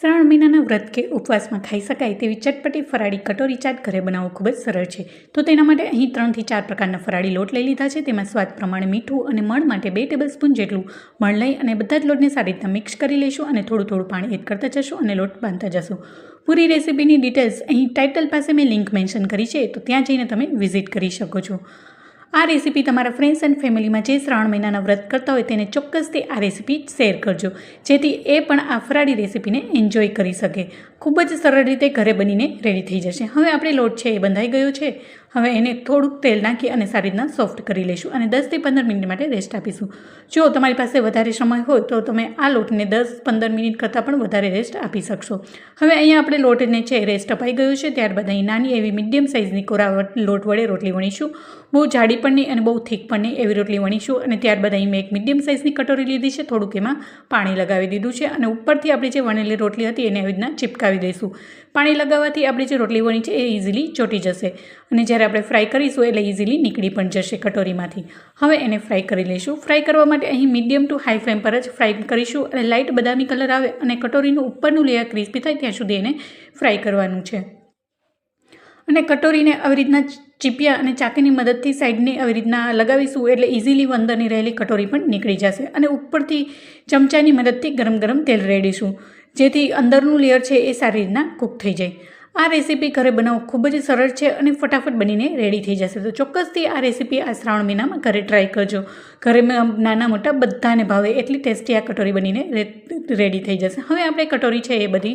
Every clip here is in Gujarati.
શ્રાવણ મહિનાના વ્રત કે ઉપવાસમાં ખાઈ શકાય તેવી ચટપટી ફરાળી કટોરી ચાટ ઘરે બનાવવો ખૂબ જ સરળ છે. તો તેના માટે અહીં ત્રણથી ચાર પ્રકારના ફરાળી લોટ લઈ લીધા છે. તેમાં સ્વાદ પ્રમાણે મીઠું અને મણ માટે બે ટેબલ સ્પૂન જેટલું મણ લઈ અને બધા જ લોટને સારી રીતના મિક્સ કરી લઈશું અને થોડું થોડું પાણી એડ કરતા જશું અને લોટ બાંધતા જશું. પૂરી રેસીપીની ડિટેલ્સ અહીં ટાઇટલ પાસે મેં લિંક મેન્શન કરી છે, તો ત્યાં જઈને તમે વિઝિટ કરી શકો છો. આ રેસીપી તમારા ફ્રેન્ડ્સ એન્ડ ફેમિલીમાં જે શ્રાવણ મહિનાના વ્રત કરતા હોય તેને ચોક્કસથી આ રેસીપી શેર કરજો, જેથી એ પણ આ ફરાળી રેસીપીને એન્જોય કરી શકે. ખૂબ જ સરળ રીતે ઘરે બનીને રેડી થઈ જશે. હવે આપણે લોટ છે એ બંધાઈ ગયો છે. હવે એને થોડુંક તેલ નાખી અને સારી રીતના સોફ્ટ કરી લઈશું અને દસથી પંદર મિનિટ માટે રેસ્ટ આપીશું. જો તમારી પાસે વધારે સમય હોય તો તમે આ લોટને દસ પંદર મિનિટ કરતાં પણ વધારે રેસ્ટ આપી શકશો. હવે અહીંયા આપણે લોટને છે રેસ્ટ અપાઈ ગયું છે, ત્યારબાદ અહીં નાની એવી મીડિયમ સાઇઝની કોરા લોટ વડે રોટલી વણીશું. બહુ જાડી પણ નહીં અને બહુ થીક પણ નહીં એવી રોટલી વણીશું અને ત્યારબાદ અહીં મેં એક મીડિયમ સાઇઝની કટોરી લીધી છે, થોડુંક એમાં પાણી લગાવી દીધું છે અને ઉપરથી આપણી જે વણેલી રોટલી હતી એને આવી રીતના ચિપકાવી દઈશું. પાણી લગાવવાથી આપણી જે રોટલી વણી છે એ ઇઝીલી ચોટી જશે અને જ્યારે આપણે ફ્રાય કરીશું એટલે ઇઝીલી નીકળી પણ જશે કટોરીમાંથી. હવે એને ફ્રાય કરી લઈશું. ફ્રાય કરવા માટે અહીં મીડિયમ ટુ હાઈ ફ્લેમ પર જ ફ્રાય કરીશું અને લાઇટ બદામી કલર આવે અને કટોરીનું ઉપરનું લેયર ક્રિસ્પી થાય ત્યાં સુધી એને ફ્રાય કરવાનું છે. અને કટોરીને આવી રીતના ચીપિયા અને ચાકીની મદદથી સાઈડને આવી રીતના લગાવીશું એટલે ઇઝીલી અંદરની રહેલી કટોરી પણ નીકળી જશે અને ઉપરથી ચમચાની મદદથી ગરમ ગરમ તેલ રેડીશું. જેથી અંદરનું લેયર છે એ સારી રીતના કૂક થઈ જાય. આ રેસીપી ઘરે બનાવવું ખૂબ જ સરળ છે અને ફટાફટ બનીને રેડી થઈ જશે. તો ચોક્કસથી આ રેસીપી આ શ્રાવણ મહિનામાં ઘરે ટ્રાય કરજો. ઘરે નાના મોટા બધાને ભાવે એટલી ટેસ્ટી આ કટોરી બનીને રેડી થઈ જશે. હવે આપણે કટોરી છે એ બધી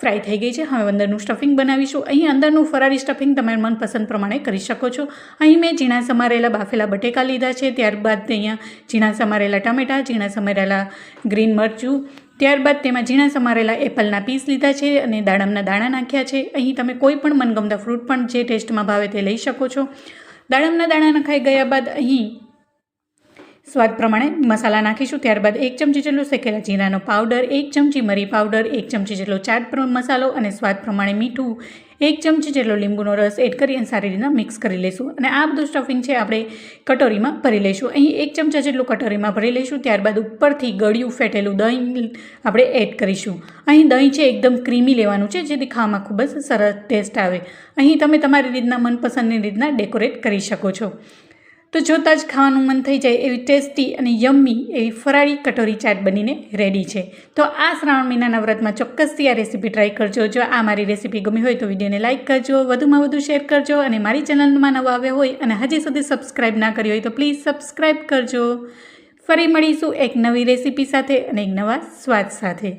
ફ્રાય થઈ ગઈ છે. હવે અંદરનું સ્ટફિંગ બનાવીશું. અહીં અંદરનું ફરારી સ્ટફિંગ તમારા મનપસંદ પ્રમાણે કરી શકો છો. અહીં મેં ઝીણા સમારેલા બાફેલા બટેકા લીધા છે. ત્યારબાદ અહીંયા ઝીણા સમારેલા ટામેટાં, ઝીણા સમારેલા ગ્રીન મરચું ત્યારબાદ તેમાં ઝીણા સમારેલા એપલના પીસ લીધા છે અને દાડમના દાણા નાખ્યા છે. અહીં તમે કોઈ પણ મનગમતા ફ્રૂટ પણ જે ટેસ્ટમાં ભાવે તે લઈ શકો છો. દાડમના દાણા નખાઈ ગયા બાદ અહીં સ્વાદ પ્રમાણે મસાલા નાખીશું. ત્યારબાદ એક ચમચી જેટલો શેકેલા જીરાનો પાવડર, એક ચમચી મરી પાવડર, એક ચમચી જેટલો ચાટ મસાલો અને સ્વાદ પ્રમાણે મીઠું એક ચમચી જેટલો લીંબુનો રસ એડ કરી અને સારી રીતના મિક્સ કરી લઈશું. અને આ બધું સ્ટફિંગ છે આપણે કટોરીમાં ભરી લઈશું. અહીં એક ચમચા જેટલું કટોરીમાં ભરી લઈશું, ત્યારબાદ ઉપરથી ગળ્યું ફેટેલું દહીં આપણે એડ કરીશું. અહીં દહીં છે એકદમ ક્રીમી લેવાનું છે, જેથી ખાવામાં ખૂબ જ સરસ ટેસ્ટ આવે. અહીં તમે તમારી રીતના મનપસંદની રીતના ડેકોરેટ કરી શકો છો. તો જોતાં જ ખાવાનું મન થઈ જાય એવી ટેસ્ટી અને યમ્મી એવી ફરાળી કટોરી ચાટ બનીને રેડી છે. તો આ શ્રાવણ મહિનાના વ્રતમાં ચોક્કસથી આ રેસીપી ટ્રાય કરજો. જો આ મારી રેસીપી ગમી હોય તો વિડીયોને લાઇક કરજો, વધુમાં વધુ શેર કરજો અને મારી ચેનલમાં નવા આવ્યા હોય અને હજી સુધી સબસ્ક્રાઈબ ના કરી હોય તો પ્લીઝ સબસ્ક્રાઈબ કરજો. ફરી મળીશું એક નવી રેસીપી સાથે અને એક નવા સ્વાદ સાથે.